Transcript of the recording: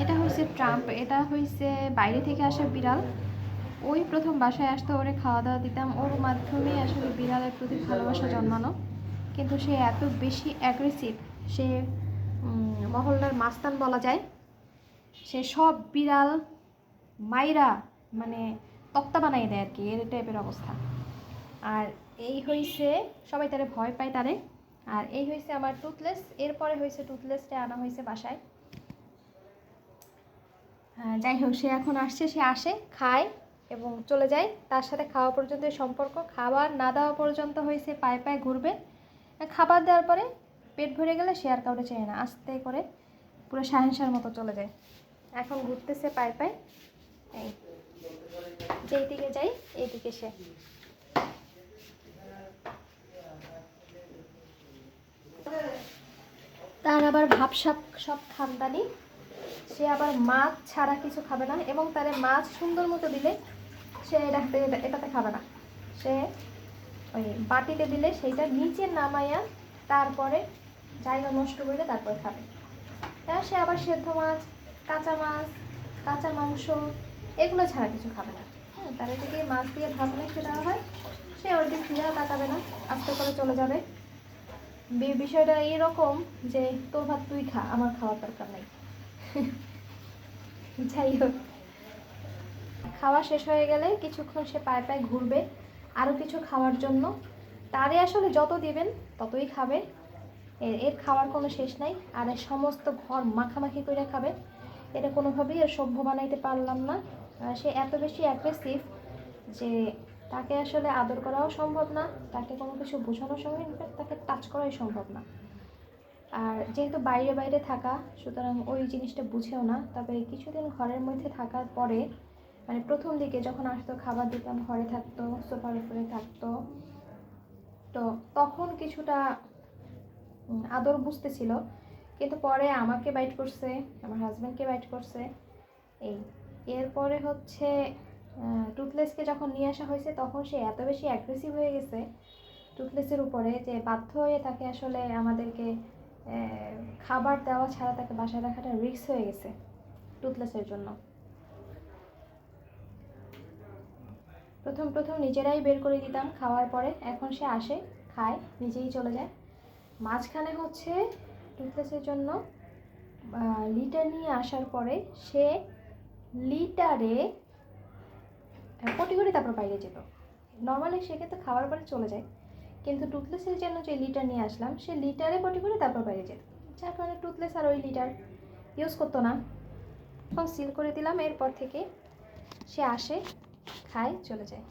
এটা হয়েছে ট্রাম্প, এটা হয়েছে বাইরে থেকে আসা বিড়াল। ওই প্রথম বাসায় আসতো, ওরে খাওয়া দাওয়া দিতাম। ওর মাধ্যমে আসলে বিড়ালের প্রতি ভালোবাসা জন্মানো কিন্তু সে এত বেশি অ্যাগ্রেসিভ সে মহল্লার মাস্তান বলা যায়, সে সব বিড়াল মাইরা মানে তক্তা বানাই দেয় আর কি এর টাইপের অবস্থা। আর এই হয়েছে সবাই তারে ভয় পায় তারে। আর এই হয়েছে আমার টুথলেস এরপরে হয়েছে টুথলেসটা আনা হয়েছে বাসায়। যাই হোক, সে এখন আসছে, সে আসে, খায় এবং চলে যায়। তার সাথে খাওয়া পর্যন্ত সম্পর্ক। খাবার না দেওয়া পর্যন্ত হয়েছে, পায়ে পায়ে ঘুরবে। খাবার দেওয়ার পরে পেট ভরে গেলে সে আর কাউকে চায় না, আস্তে করে পুরো সাহেন্সার মতো চলে যায়। এখন ঘুরতেছে পায়ে পায়ে। এই, যেই দিকে যাই এইদিকে সে। তার আবার ভাবসাপ সব খানদানি। সে আবার মাছ ছাড়া কিছু খাবে না এবং তারে মাছ সুন্দর মতো দিলে সে এটাতে এটাতে খাবে না। সে ওই বাটিতে দিলে সেইটা নিচে নামাইয়া তারপরে জায়গা নষ্ট করে তারপরে খাবে। হ্যাঁ সে আবার সেদ্ধ মাছ, কাঁচা মাছ, কাঁচা মাংস এগুলো ছাড়া কিছু খাবে না। হ্যাঁ তার যদি মাছ দিয়ে ভাত মেখে দেওয়া হয়, সে ওর ফিরে তাকাবে না, আস্তে করে চলে যাবে। বিষয়টা এরকম যে তোর ভাত তুই খা, আমার খাওয়ার দরকার নেই। যাই হোক। খাওয়া শেষ হয়ে গেলে কিছুক্ষণ সে পায়ে পায়ে ঘুরবে আরও কিছু খাওয়ার জন্য। তারে আসলে যত দিবেন, ততই খাবে। এর এর খাওয়ার কোনো শেষ নাই। আর এর সমস্ত ঘর মাখামাখি করে খাবে। এটা কোনোভাবেই এর সভ্য বানাইতে পারলাম না। সে এত বেশি অ্যাগ্রেসিভ যে তাকে আসলে আদর করাও সম্ভব না। তাকে কোনো কিছু সঙ্গে ইনফ্যাক্ট তাকে টাচ করাই সম্ভব না। আর যেহেতু বাইরে বাইরে থাকা, সুতরাং ওই জিনিসটা বুঝেও না। তবে কিছুদিন ঘরের মধ্যে থাকার পরে মানে প্রথম দিকে যখন আসতো, খাবার দিতাম, ঘরে থাকতো, সোফার উপরে থাকতো, তো তখন কিছুটা আদর বুঝতেছিল। কিন্তু পরে আমাকে বাইট করছে, আমার হাজব্যান্ডকে বাইট করছে। এই, এরপরে হচ্ছে টুথলেসকে যখন নিয়ে আসা হয়েছে, তখন সে এত বেশি অ্যাগ্রেসিভ হয়ে গেছে টুথলেসের উপরে যে বাধ্য হয়ে তাকে আসলে আমাদেরকে খাবার দেওয়া ছাড়া তাকে বাসায় রাখাটা রিস্ক হয়ে গেছে টুথলেসের জন্য। প্রথম প্রথম নিজেরাই বের করে দিতাম খাওয়ার পরে। এখন সে আসে, খায়, নিজেই চলে যায়। মাঝখানে হচ্ছে টুথলেসের জন্য লিটার নিয়ে আসার পরে সে লিটারে পটি করে তারপর বাইরে যেত। নর্মালি সে কিন্তু খাওয়ার পরে চলে যায়। কিন্তু টুথলেসের জন্য যে লিটার নিয়ে আসলাম, সে লিটারে পটি করে তারপর বাইরে যেত। যার কারণে টুথলেস আর ওই লিটার ইউজ করতো না। এখন সিল করে দিলাম, এরপর থেকে সে আসে, খায়, চলে যায়।